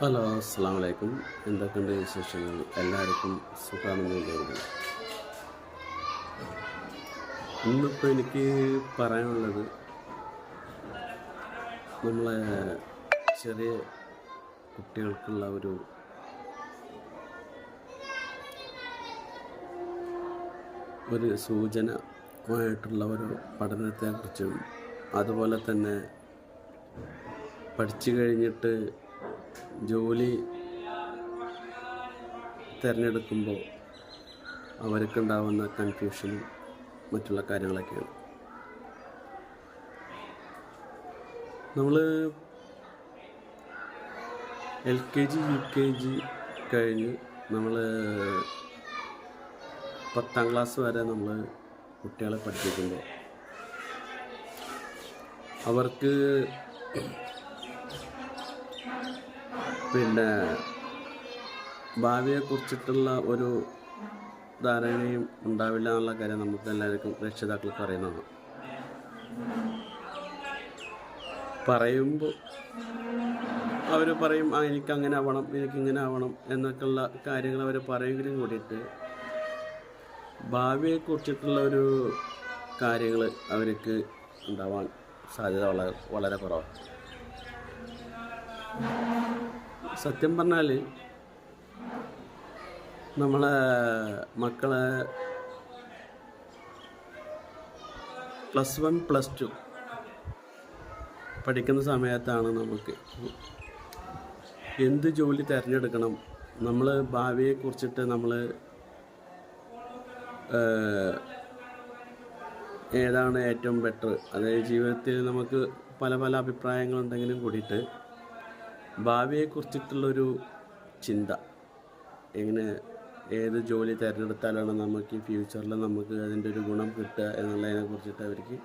Hello അസ്സാം വലൈക്കും എന്തൊക്കെയുണ്ട് വിശേഷങ്ങൾ? എല്ലാവർക്കും സുഖമാണെന്ന് വിചാരിക്കുന്നു. ഇന്നിപ്പോൾ എനിക്ക് പറയാനുള്ളത് നമ്മളെ ചെറിയ കുട്ടികൾക്കുള്ള ഒരു ഒരു സൂചനമായിട്ടുള്ള ഒരു പഠനത്തെക്കുറിച്ചും അതുപോലെ തന്നെ പഠിച്ചു കഴിഞ്ഞിട്ട് ജോലി തിരഞ്ഞെടുക്കുമ്പോൾ അവർക്കുണ്ടാവുന്ന കൺഫ്യൂഷനും മറ്റുള്ള കാര്യങ്ങളൊക്കെയാണ്. നമ്മൾ L K G U K G കഴിഞ്ഞ് നമ്മൾ പത്താം ക്ലാസ് വരെ നമ്മൾ കുട്ടികളെ പഠിപ്പിക്കുമ്പോൾ അവർക്ക് പിന്നെ ഭാവിയെക്കുറിച്ചിട്ടുള്ള ഒരു ധാരണയും ഉണ്ടാവില്ല എന്നുള്ള കാര്യം നമുക്ക് എല്ലാവർക്കും രക്ഷിതാക്കൾക്ക് അറിയുന്നതാണ് പറയുമ്പോൾ അവർ പറയും ആ എനിക്കങ്ങനെ ആവണം എനിക്കിങ്ങനെ ആവണം എന്നൊക്കെയുള്ള കാര്യങ്ങൾ അവർ പറയുമെങ്കിലും കൂടിയിട്ട് ഭാവിയെക്കുറിച്ചിട്ടുള്ള ഒരു കാര്യങ്ങൾ അവർക്ക് ഉണ്ടാവാൻ സാധ്യത വളരെ വളരെ കുറവാണ്. സത്യം പറഞ്ഞാൽ നമ്മളെ മക്കളെ പ്ലസ് വൺ പ്ലസ് ടു പഠിക്കുന്ന സമയത്താണ് നമുക്ക് എന്ത് ജോലി തിരഞ്ഞെടുക്കണം? നമ്മൾ ഭാവിയെ കുറിച്ചിട്ട് നമ്മൾ ഏതാണ് ഏറ്റവും ബെറ്റർ അതായത് ജീവിതത്തിൽ നമുക്ക് പല പല അഭിപ്രായങ്ങളുണ്ടെങ്കിലും കൂടിയിട്ട് ഭാവിയെക്കുറിച്ചിട്ടുള്ളൊരു ചിന്ത. എങ്ങനെ ഏത് ജോലി തിരഞ്ഞെടുത്താലാണ് നമുക്ക് ഫ്യൂച്ചറിൽ നമുക്ക് അതിന്റെ ഒരു ഗുണം കിട്ടുക എന്നുള്ളതിനെ കുറിച്ചിട്ട് അവർക്ക്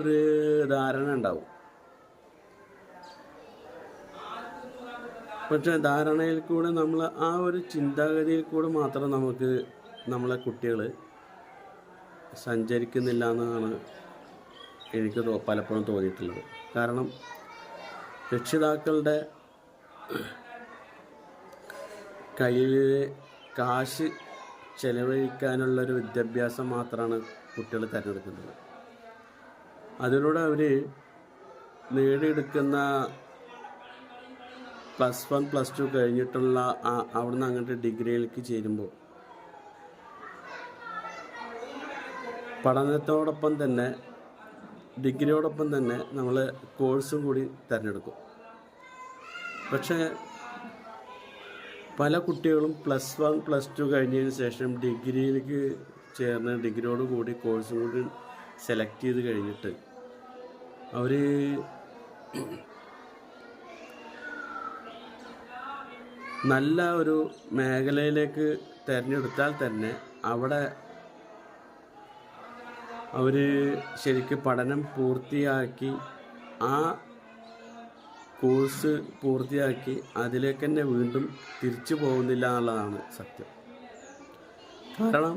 ഒരു ധാരണ ഉണ്ടാവും. പക്ഷേ ധാരണയിൽ കൂടെ നമ്മൾ ആ ഒരു ചിന്താഗതിയിൽ കൂടെ മാത്രം നമുക്ക് നമ്മളെ കുട്ടികൾ സഞ്ചരിക്കുന്നില്ല എന്നാണ് എനിക്ക് പലപ്പോഴും തോന്നിയിട്ടുള്ളത്. കാരണം രക്ഷിതാക്കളുടെ കയ്യിൽ കാശ് ചെലവഴിക്കാനുള്ളൊരു വിദ്യാഭ്യാസം മാത്രമാണ് കുട്ടികൾ തിരഞ്ഞെടുക്കുന്നത്. അതിലൂടെ അവർ നേടിയെടുക്കുന്ന പ്ലസ് വൺ പ്ലസ് ടു കഴിഞ്ഞിട്ടുള്ള അവിടുന്ന് അങ്ങോട്ട് ഡിഗ്രിയിലേക്ക് ചേരുമ്പോൾ പഠനത്തോടൊപ്പം തന്നെ ഡിഗ്രിയോടൊപ്പം തന്നെ നമ്മൾ കോഴ്സും കൂടി തിരഞ്ഞെടുക്കും. പക്ഷേ പല കുട്ടികളും പ്ലസ് വൺ പ്ലസ് ടു കഴിഞ്ഞതിന് ശേഷം ഡിഗ്രിയിലേക്ക് ചേർന്ന് ഡിഗ്രിയോട് കൂടി കോഴ്സും കൂടി സെലക്ട് ചെയ്ത് കഴിഞ്ഞിട്ട് അവർ നല്ല ഒരു മേഖലയിലേക്ക് തിരഞ്ഞെടുത്താൽ തന്നെ അവിടെ അവർ ശരിക്കും പഠനം പൂർത്തിയാക്കി ആ കോഴ്സ് പൂർത്തിയാക്കി അതിലേക്ക് തന്നെ വീണ്ടും തിരിച്ചു പോകുന്നില്ല എന്നുള്ളതാണ് സത്യം. കാരണം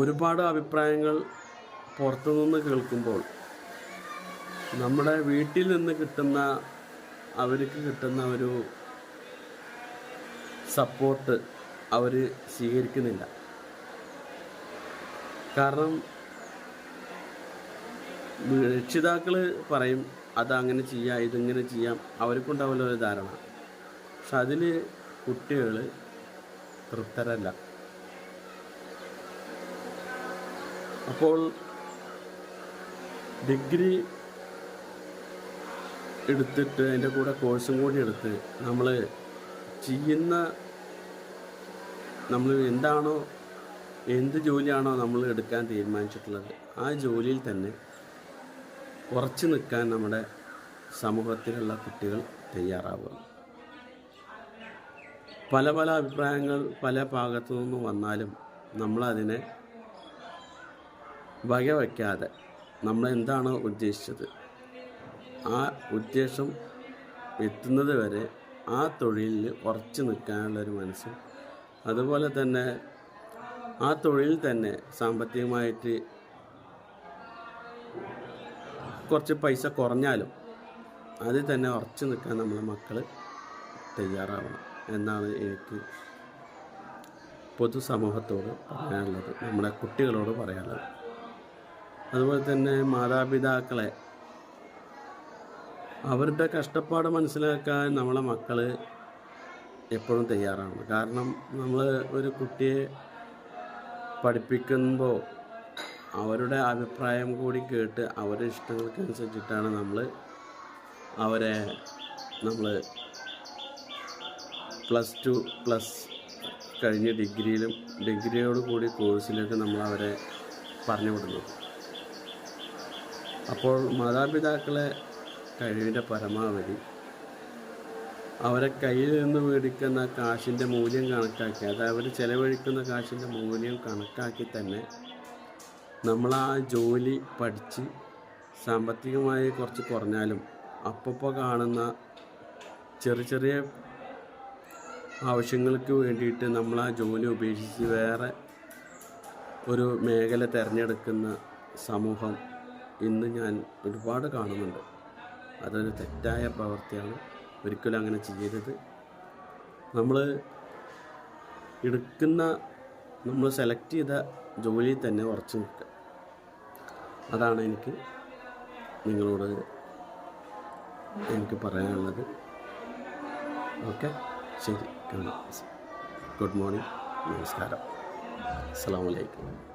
ഒരുപാട് അഭിപ്രായങ്ങൾ പുറത്തുനിന്ന് കേൾക്കുമ്പോൾ നമ്മുടെ വീട്ടിൽ നിന്ന് കിട്ടുന്ന അവർക്ക് കിട്ടുന്ന ഒരു സപ്പോർട്ട് അവർ സ്വീകരിക്കുന്നില്ല. കാരണം രക്ഷിതാക്കൾ പറയും അതങ്ങനെ ചെയ്യാം ഇതിങ്ങനെ ചെയ്യാം. അവർക്കുണ്ടാവില്ല ഒരു ധാരണ. പക്ഷെ അതിൽ കുട്ടികൾ തൃപ്തരല്ല. അപ്പോൾ ഡിഗ്രി എടുത്തിട്ട് അതിന്റെ കൂടെ കോഴ്സും കൂടി എടുത്ത് നമ്മൾ ചെയ്യുന്ന നമ്മൾ എന്താണോ എന്ത് ജോലിയാണോ നമ്മൾ എടുക്കാൻ തീരുമാനിച്ചിട്ടുള്ളത് ആ ജോലിയിൽ തന്നെ ഉറച്ചു നിൽക്കാൻ നമ്മുടെ സമൂഹത്തിലുള്ള കുട്ടികൾ തയ്യാറാവുക. പല പല അഭിപ്രായങ്ങൾ പല ഭാഗത്തു നിന്ന് വന്നാലും നമ്മളതിനെ വകവയ്ക്കാതെ നമ്മൾ എന്താണോ ഉദ്ദേശിച്ചത്? ആ ഉദ്ദേശം എത്തുന്നത് വരെ ആ തൊഴിലിൽ ഉറച്ചു നിൽക്കാനുള്ളൊരു മനസ്സും അതുപോലെ തന്നെ ആ തൊഴിൽ തന്നെ സാമ്പത്തികമായിട്ട് കുറച്ച് പൈസ കുറഞ്ഞാലും അതിൽ തന്നെ ഉറച്ചു നിൽക്കാൻ നമ്മളെ മക്കൾ തയ്യാറാവണം എന്നാണ് എനിക്ക് പൊതുസമൂഹത്തോട് പറയാനുള്ളത് നമ്മുടെ കുട്ടികളോട് പറയാനുള്ളത്. അതുപോലെ തന്നെ മാതാപിതാക്കളെ അവരുടെ കഷ്ടപ്പാട് മനസ്സിലാക്കാൻ നമ്മളെ മക്കൾ എപ്പോഴും തയ്യാറാണ് കാരണം നമ്മൾ ഒരു കുട്ടിയെ പഠിപ്പിക്കുമ്പോൾ അവരുടെ അഭിപ്രായം കൂടി കേട്ട് അവരുടെ ഇഷ്ടങ്ങൾക്കനുസരിച്ചിട്ടാണ് നമ്മൾ അവരെ നമ്മൾ പ്ലസ് ടു പ്ലസ് കഴിഞ്ഞ ഡിഗ്രിയിലും ഡിഗ്രിയോട് കൂടി കോഴ്സിലേക്ക് നമ്മൾ അവരെ പറഞ്ഞു വിടുന്നു. അപ്പോൾ മാതാപിതാക്കളെ കഴിവിന്റെ പരമാവധി. അവരെ കയ്യിൽ നിന്ന് മേടിക്കുന്ന കാശിന്റെ മൂല്യം കണക്കാക്കി അതായത് അവർ ചിലവഴിക്കുന്ന കാശിന്റെ മൂല്യം കണക്കാക്കി തന്നെ നമ്മൾ ആ ജോലി പഠിച്ച് സാമ്പത്തികമായി കുറച്ച് കുറഞ്ഞാലും അപ്പപ്പോൾ കാണുന്ന ചെറിയ ചെറിയ ആവശ്യങ്ങൾക്ക് വേണ്ടിയിട്ട് നമ്മൾ ആ ജോലി ഉപേക്ഷിച്ച് വേറെ ഒരു മേഖല തിരഞ്ഞെടുക്കുന്ന സമൂഹം ഇന്ന് ഞാൻ ഒരുപാട് കാണുന്നുണ്ട്. അതൊരു തെറ്റായ പ്രവൃത്തിയാണ് ഒരിക്കലും അങ്ങനെ ചെയ്യരുത്. നമ്മൾ എടുക്കുന്ന നമ്മൾ സെലക്ട് ചെയ്ത ജോലിയിൽ തന്നെ ഉറച്ചു നിൽക്കുക. അതാണ് എനിക്ക് നിങ്ങളോട് എനിക്ക് പറയാനുള്ളത്. ഓക്കെ? ശരി. Good morning. നമസ്കാരം. അസ്സാം വലൈക്കും